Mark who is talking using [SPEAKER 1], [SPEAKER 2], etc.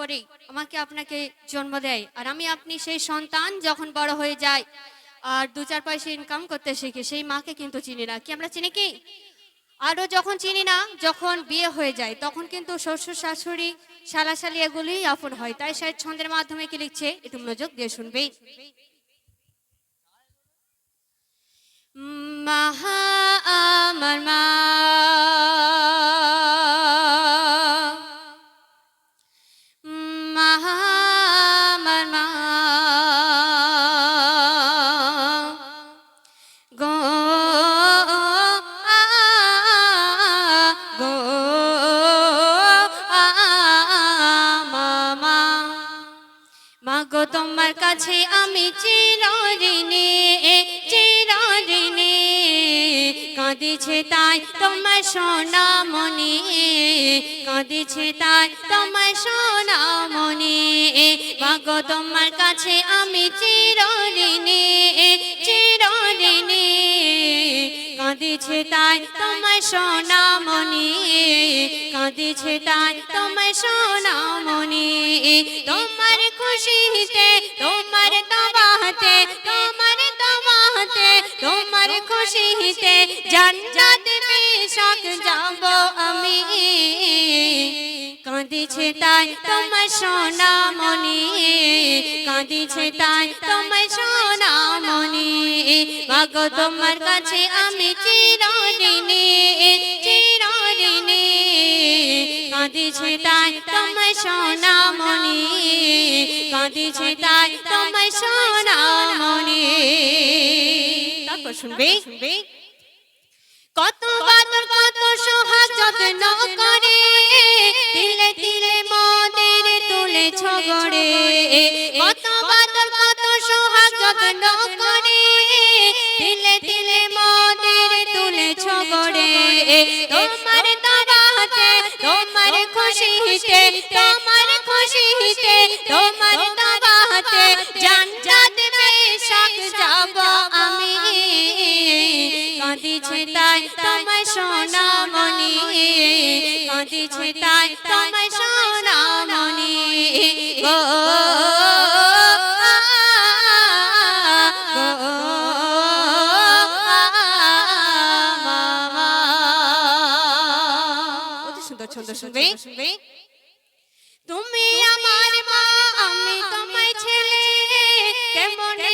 [SPEAKER 1] করে আমাকে আপনাকে জন্ম দেয়। আর আমি আপনি সেই সন্তান যখন বড় হয়ে যায় আর দু চার পয়সা ইনকাম করতে শিখি, সেই মাকে কিন্তু চিনি না। কি আমরা চিনি কি? আরও যখন চিনি না, যখন বিয়ে হয়ে যায়, তখন কিন্তু শ্বশুর, শাশুড়ি শালাশালি এগুলি আপন হয়। তাই সাহেব ছন্দের মাধ্যমে কি লিখছে? একটু মনোযোগ দিয়ে শুনবে। মাহা কাছে আমি চিরঋণী চিরঋণী কাঁদিছে তাই তোমার সোনামণি কাঁদিছে তাই তোমার সোনামণি মা গো তোমার কাছে আমি চিরঋণী চিরঋণী কাঁদিছে তাই তোমার সোনামণি কাঁদিছে তাই তোমার সোনামণি তোমার খুশিতে তোমার তোমার তোমার খুশিতে জান্নাত যাব আমি। কাঁদিছে তাই তোমার সোনামণি কাঁদিছে তাই তোমার সোনামণি মাগো তোমার কাছে আমি চিরঋণী চিরঋণী কাঁদিছে তাই তোমার কাঁদিছে তাই তোমার সোনামণি তারপর শুনবে। কত বাদর, কত সোহাগ যত্ন করে। তিলে তিলে মদের তুলে ছগড়ে কত বাদর, কত সোহাগ যত্ন করে। তিলে তিলে মদের তুলে ছগড়ে তোমার দাবাতে তোমার খুশিতে তাই শুনবে। তুমি আমার মা আমি তোমায় ছেলে। কেমনে